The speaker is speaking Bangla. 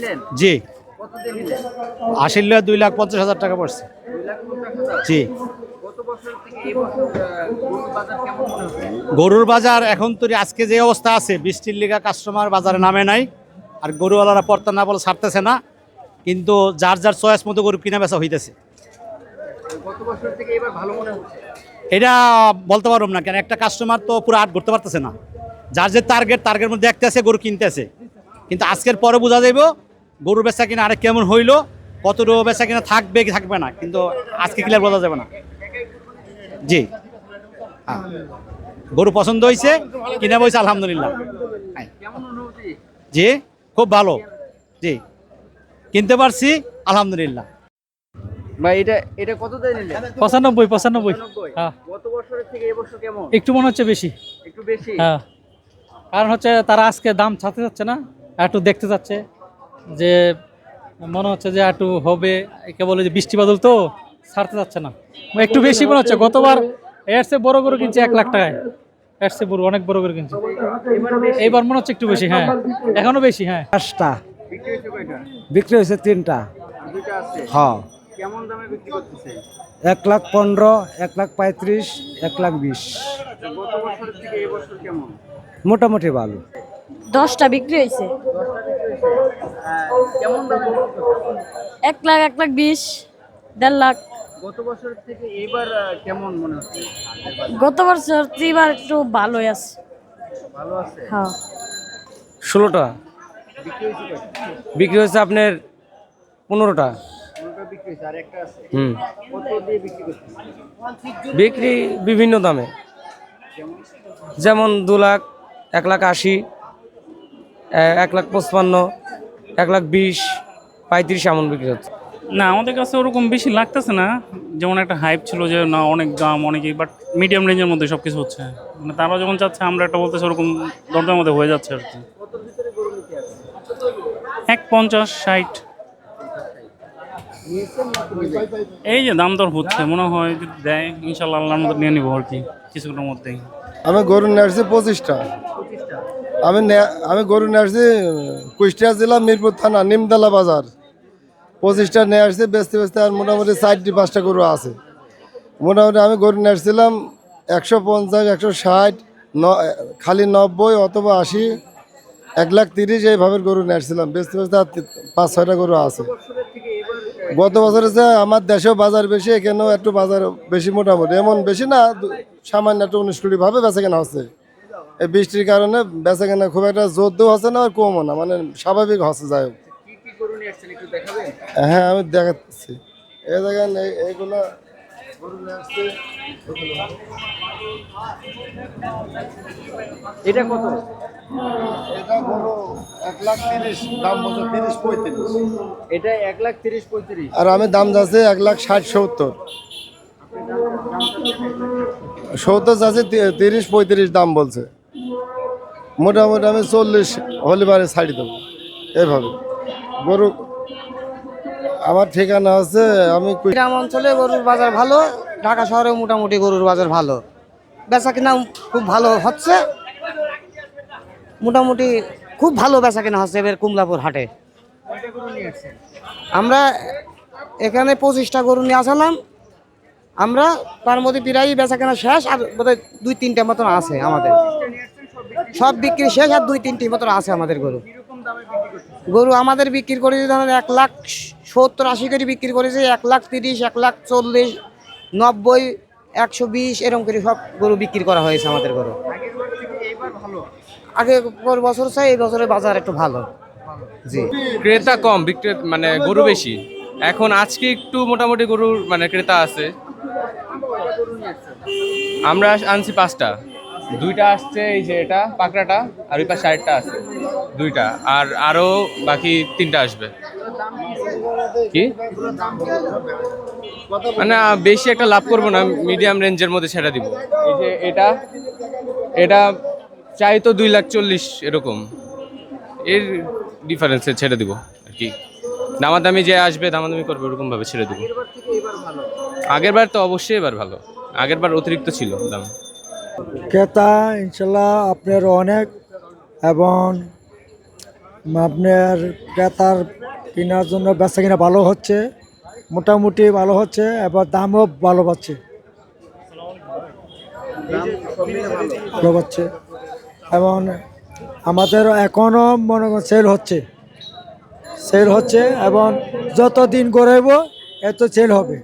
নিলেন? জি। আশির লিয়া দুই লাখ পঞ্চাশ হাজার টাকা পড়ছে। জি। গরুর বাজার এখন তো আজকে যে অবস্থা আছে বৃষ্টির লিগা কাস্টমার বাজারে নামে নাই আর গরুওয়ালারা পর্তা না বলে ছাড়তেছে না কিন্তু যার যার চয়েস মতো গরু কিনা বেচা হইতেছে। এটা বলতে পারব না কেন একটা কাস্টমার তো পুরো আট করতে পারতেছে না। যার যে টার্গেট টার্গেট মধ্যে দেখতে আছে গরু কিনতে আছে কিন্তু আজকের পরে বোঝা যাইব গরু বেচা কিনা আরেক কেমন হইল কত রো বেচা কিনা থাকবে কি থাকবে না কিন্তু আজকে ক্লিয়ার বোঝা যাবে না। জি। হ্যাঁ। গরু পছন্দ হয়েছে কিনে বইছে আলহামদুলিল্লাহ। কেমন অনুভূতি জি খুব ভালো। জি। কিনতে পারছি আলহামদুলিল্লাহ। ভাই এটা এটা কত দিয়ে। হ্যাঁ। গত বছরের থেকে এই বছর কেমন? একটু মনে হচ্ছে বেশি। একটু বেশি? হ্যাঁ। কারণ হচ্ছে তারা আজকে দাম ছাড়তে যাচ্ছে না একটু দেখতে যাচ্ছে যে মনে হচ্ছে যে একটু হবে, একে বলে যে বৃষ্টি বাদল তো ছাড়তে যাচ্ছে না। একটু বেশি মনে হচ্ছে, গতবার এর চেয়ে বড় গরু কিনছে এক লাখ টাকায়। এর চেয়ে বড়, অনেক বড় গরু কিনছে। এইবার মনে হচ্ছে একটু বেশি হ্যাঁ। এখনও বেশি হ্যাঁ। পাঁচটা। বিক্রি হয়েছে তিনটা। হ্যাঁ এক লাখ পনেরো, এক লাখ পঁয়ত্রিশ, এক লাখ বিশ। মোটামুটি ভালো। দশটা বিক্রি হয়েছে? এক লাখ এক লাখ বিশ দেড় লাখ। গত বছর থেকে এইবার কেমন মনে হচ্ছে? গত বছর এবার একটু ভালোই আছে। ভালো আছে? হ্যাঁ। ষোলোটা? বিক্রি হয়েছে আপনার পনেরোটা। বিক্রি হয়েছে আর একটা আছে। হুম। বিক্রি বিভিন্ন দামে। যেমন দু লাখ এক লাখ আশি। এক লাখ পঁচপান্ন এক লাখ বিশ পঁয়ত্রিশ এমন বিক্রি হচ্ছে। না আমাদের কাছে ওরকম বেশি লাগতেছে না। যেমন একটা হাইপ ছিল যে না অনেক দাম অনেকই বাট মিডিয়াম রেঞ্জের মধ্যে সব কিছু হচ্ছে। মানে তারা যখন চাচ্ছে আমরা একটা বলতেছি ওরকম দরদার মধ্যে হয়ে যাচ্ছে আর কি। এক পঞ্চাশ ষাট। এই যে দাম দর হচ্ছে মনে হয় যদি দেয় ইনশাল্লাহ আল্লাহর মধ্যে নিয়ে নিবো আর কি কিছুক্ষণের মধ্যেই। আমি গরু নিয়ে আসছি পঁচিশটা? আমি আমি গরু নিয়ে আসছি কুষ্টিয়া জেলা মিরপুর থানা, নিমতলা বাজার। পঁচিশটা নিয়ে আসছি, বেচতে বেচতে আর মোটামুটি চারটি, পাঁচটা গরু আছে। মোটামুটি আমি গরু নিয়ে আসছিলাম একশো পঞ্চাশ, একশো ষাট, ন খালি নব্বই অথবা আশি, এক লাখ তিরিশ এইভাবে গরু নিয়ে আসছিলাম। বেচতে বেচতে আর পাঁচ, ছয়টা গরু আছে। গত বছরে যে আমার দেশেও বাজার বেশি, এখানেও একটু বাজার বেশি মোটামুটি। এমন বেশি না সামান্য একটু উনিশ কুড়ি ভাবে কেনা হচ্ছে। এই বৃষ্টির কারণে বেচা কেনা খুব একটা জোরও হচ্ছে না আর কমও না মানে স্বাভাবিক হচ্ছে যাই হোক। হ্যাঁ আমি দেখাচ্ছি। এই দেখেন এই- এইগুলো গরু নিয়ে আসছে। এটা কত? এটা গরু এক লাখ তিরিশ দাম বলছে তিরিশ পঁয়ত্রিশ। এটা এক লাখ তিরিশ পঁয়ত্রিশ। আর আমি দাম যাচ্ছে এক লাখ ষাট সত্তর। সত্তর যাচ্ছে তিরিশ পঁয়ত্রিশ দাম বলছে। মোটামুটি আমি চল্লিশ হলিবারে ছাড়ি দেবো এইভাবে গরু, আমার ঠিকানা আছে, আমি গ্রাম অঞ্চলে গরুর বাজার ভালো, ঢাকা শহরে মোটামুটি গরুর বাজার ভালো। বেচা কিনা খুব ভালো হচ্ছে। মোটামুটি খুব ভালো বেচা কিনা হচ্ছে এবার কুমলাপুর হাটে। আমরা এখানে পঁচিশটা গরু নিয়ে আসালাম। আমরা তার মধ্যে প্রায় বেচা কেনা শেষ, আর বোধহয় দুই তিনটা মতন আছে আমাদের। সব বিক্রি শেষ আর দুই, তিনটি মতন আছে আমাদের গরু। গরু আমাদের বিক্রি করেছি ধরেন এক লাখ সত্তর আশি করে বিক্রি করেছি, এক লাখ তিরিশ, এক লাখ চল্লিশ, নব্বই, একশো বিশ, এরকম করে সব গরু বিক্রি করা হয়েছে আমাদের গরু। আগে পর বছর চাই, এই বছরের বাজার একটু ভালো। জি। ক্রেতা কম, বিক্রেত মানে গরু বেশি। এখন আজকে একটু মোটামুটি গরুর মানে ক্রেতা আছে। আমরা আনছি পাঁচটা। দুইটা আসছে, এই যে এটা, পাকড়াটা, আর ওই পাশে আরেকটা আছে। দুইটা, আর আরও বাকি তিনটা আসবে। কি? মানে বেশি একটা লাভ করব না, মিডিয়াম রেঞ্জের মধ্যে ছেড়ে দিব। এই যে এটা এটা চাই তো দুই লাখ চল্লিশ এরকম। এর ডিফারেন্সে ছেড়ে দিব আর কি। দামাদামি যে আসবে, দামাদামি করবে, ওরকম ভাবে ছেড়ে দিব। আগের বার তো অবশ্যই এবার ভালো। আগের বার অতিরিক্ত ছিল দাম। ক্রেতা, ইনশাল্লাহ আপনার অনেক এবং আপনার ক্রেতার কেনার জন্য বেচা কিনা ভালো হচ্ছে, মোটামুটি ভালো হচ্ছে, এবার দামও ভালো পাচ্ছে। ভালো পাচ্ছে। এবং আমাদের এখনও মনে সেল হচ্ছে। সেল হচ্ছে এবং যত দিন গড়াইব, এত সেল হবে।